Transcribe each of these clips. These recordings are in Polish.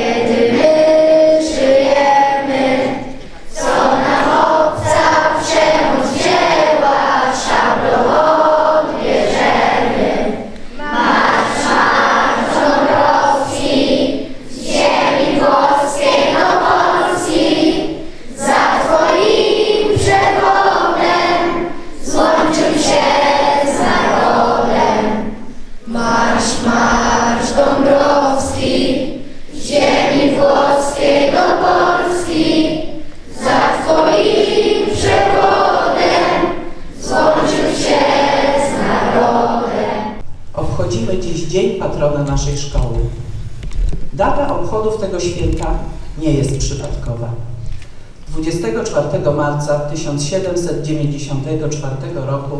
Yeah. Obchodzimy dziś Dzień Patrona naszej szkoły. Data obchodów tego święta nie jest przypadkowa. 24 marca 1794 roku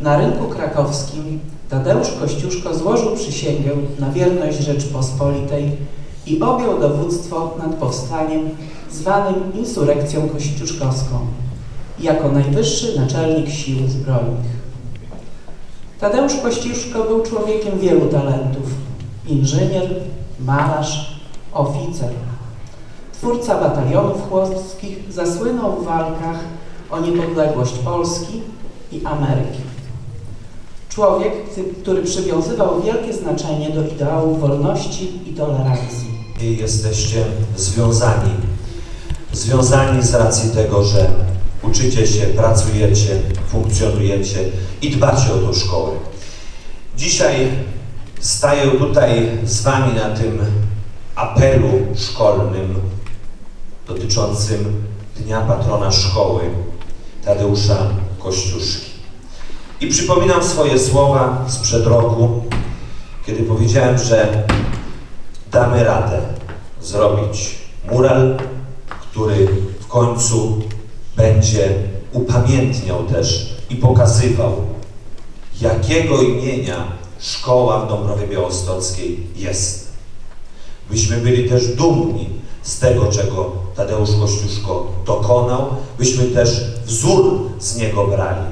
na rynku krakowskim Tadeusz Kościuszko złożył przysięgę na wierność Rzeczpospolitej i objął dowództwo nad powstaniem zwanym insurekcją kościuszkowską jako najwyższy naczelnik sił zbrojnych. Tadeusz Kościuszko był człowiekiem wielu talentów. Inżynier, malarz, oficer. Twórca batalionów chłopskich zasłynął w walkach o niepodległość Polski i Ameryki. Człowiek, który przywiązywał wielkie znaczenie do ideału wolności i tolerancji. jesteście związani. Związani z racji tego, że uczycie się, pracujecie, funkcjonujecie i dbacie o tą szkołę. Dzisiaj staję tutaj z Wami na tym apelu szkolnym dotyczącym Dnia Patrona Szkoły Tadeusza Kościuszki. I przypominam swoje słowa sprzed roku, kiedy powiedziałem, że damy radę zrobić mural, który w końcu będzie upamiętniał też i pokazywał, jakiego imienia szkoła w Dąbrowie Białostockiej jest. Byśmy byli też dumni z tego, czego Tadeusz Kościuszko dokonał, byśmy też wzór z niego brali.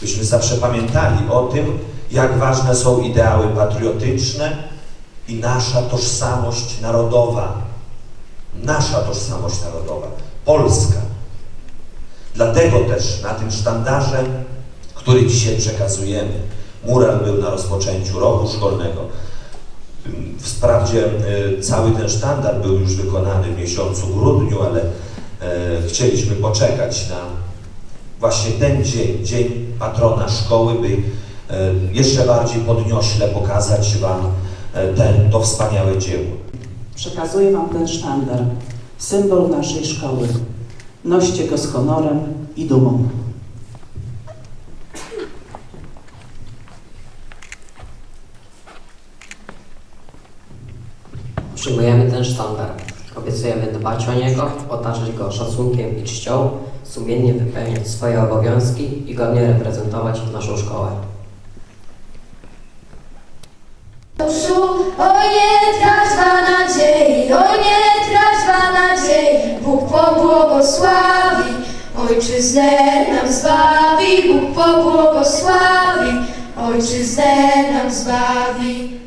Byśmy zawsze pamiętali o tym, jak ważne są ideały patriotyczne, i nasza tożsamość narodowa. Nasza tożsamość narodowa, polska. Dlatego też na tym sztandarze, który dzisiaj przekazujemy, mural był na rozpoczęciu roku szkolnego. Wprawdzie y, cały ten sztandar był już wykonany w miesiącu grudniu, ale e, chcieliśmy poczekać na właśnie ten dzień, dzień patrona szkoły, by e, jeszcze bardziej podniośle pokazać Wam e, ten, to wspaniałe dzieło. Przekazuję Wam ten sztandar, symbol naszej szkoły. Noście go z honorem i dumą. Przyjmujemy ten sztandar. Obiecujemy dbać o niego, otaczać go szacunkiem i czcią, sumiennie wypełniać swoje obowiązki i godnie reprezentować naszą szkołę. Oj nie nadziei, nie zbawi, Bóg pobłogosławi, ojczyznę nam zbawi.